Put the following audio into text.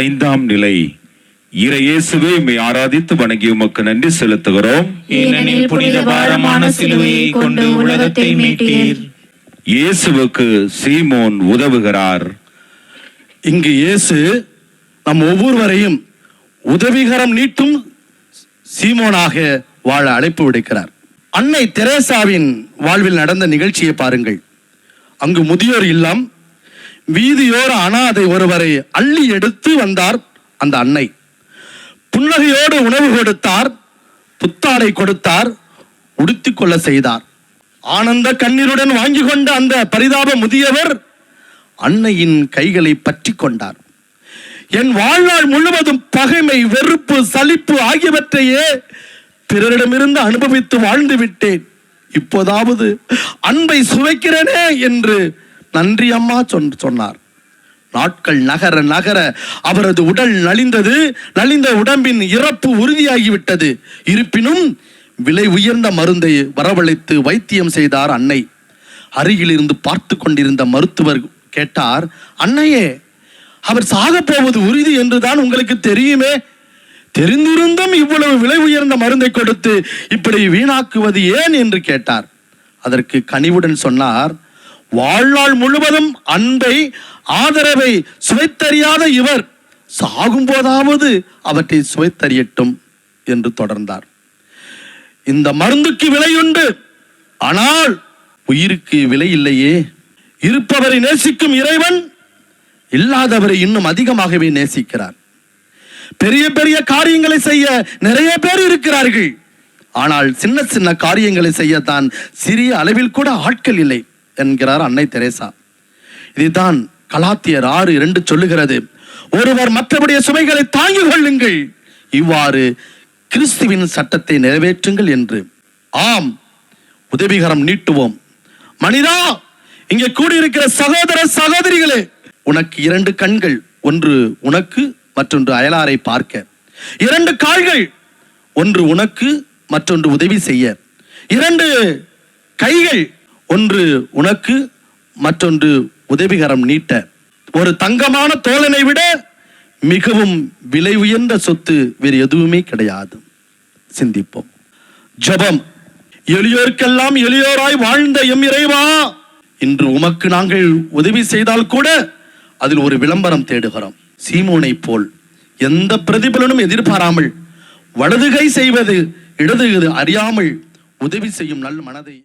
ஐந்தாம் நிலை. இறையேசுவே மை ஆராதித்து வணங்கி உமக்கு நன்றி செலுத்துகிறோம். ஏனெனில் புனித பாரமான சிலுவையை கொண்டு உலகத்தை மீட்டீர். இயேசுவுக்கு சீமோன் உதவுகிறார். இங்கு இயேசு நம் ஒவ்வொருவரையும் உதவிகரம் நீட்டும் சீமோனாக வாழ அழைப்பு விடுக்கிறார். அன்னை தெரேசாவின் வாழ்வில் நடந்த நிகழ்ச்சியை பாருங்கள். அங்கு முதியோர் இல்லம் வீதியோர அனாதை ஒருவரை அள்ளி எடுத்து வந்தார் அந்த அன்னை. புன்னகையோடு உணவு கொடுத்தார் புத்தாடை கொடுத்தார் உடுத்திக்கொள்ள செய்தார். ஆனந்த கண்ணீருடன் வாங்கி கொண்ட அந்த பரிதாப முதியவர் அன்னையின் கைகளை பற்றி கொண்டார். என் வாழ்நாள் முழுவதும் பகைமை வெறுப்பு சலிப்பு ஆகியவற்றையே பிறரிடமிருந்து அனுபவித்து வாழ்ந்து விட்டேன். இப்போதாவது அன்பை சுவைக்கிறேனே என்று நன்றி அம்மா சொன்- சொன்னார். நாட்கள் நகர நகர அவரது உடல் நலிந்தது நலிந்த உடம்பின் இறப்பு உறுதியாகிவிட்டது. இருப்பினும் விலை உயர்ந்த மருந்தை வரவழைத்து வைத்தியம் செய்தார் அன்னை. அருகில் இருந்து பார்த்து கொண்டிருந்த மருத்துவர் கேட்டார் அன்னையே அவர் சாகப் போவது உறுதி என்றுதான் உங்களுக்கு தெரியுமே? தெரிந்திருந்தும் இவ்வளவு விலை உயர்ந்த மருந்தை கொடுத்து இப்படி வீணாக்குவது ஏன்? என்று கேட்டார். அதற்கு கனிவுடன் சொன்னார் வாழ்நாள் முழுவதும் அன்பை ஆதரவை சுவைத்தறியாத இவர் சாகும் போதாவது அவற்றை சுவைத்தறியட்டும் என்று தொடர்ந்தார். இந்த மருந்துக்கு விலையுண்டு. ஆனால் உயிருக்கு விலை இல்லையே. இருப்பவரை நேசிக்கும் இறைவன் இல்லாதவரை இன்னும் அதிகமாகவே நேசிக்கிறார். பெரிய பெரிய காரியங்களை செய்ய நிறைய பேர் இருக்கிறார்கள். ஆனால் சின்ன சின்ன காரியங்களை செய்யத்தான் சிறிய அளவில் கூட ஆட்கள் இல்லை. என்கிறார் அன்னை தெரேசா. இதுதான் கலாத்தியர் ஆறு இரண்டு சொல்லுகிறது. ஒருவர் மற்றபடிய சுமைகளை தாங்கிக் கொள்ளுங்கள். இவ்வாறு கிறிஸ்துவின் சட்டத்தை நிறைவேற்றுங்கள் என்று. ஆம் உதவிகரம் நீட்டுவோம். மனிதா இங்கே கூடியிருக்கிற சகோதர சகோதரிகளே உனக்கு இரண்டு கண்கள் ஒன்று உனக்கு மற்றொன்று அயலாரை பார்க்க. இரண்டு கால்கள் ஒன்று உனக்கு மற்றொன்று உதவி செய்ய. இரண்டு கைகள் ஒன்று உனக்கு மற்றொன்று உதவிகரம் நீட்ட. ஒரு தங்கமான தோழனை விட மிகவும் விலை உயர்ந்த சொத்து வேறு எதுவுமே கிடையாது. சிந்திப்போம். ஜபம். எளியோருக்கெல்லாம் எளியோராய் வாழ்ந்த எம் இறைவா இன்று உமக்கு நாங்கள் உதவி செய்தால் கூட அதில் ஒரு விளம்பரம் தேடுகிறோம். சீமோனை போல் எந்த பிரதிபலனும் எதிர்பாராமல் வலதுகை செய்வது இடது அறியாமல் உதவி செய்யும் நல் மனதை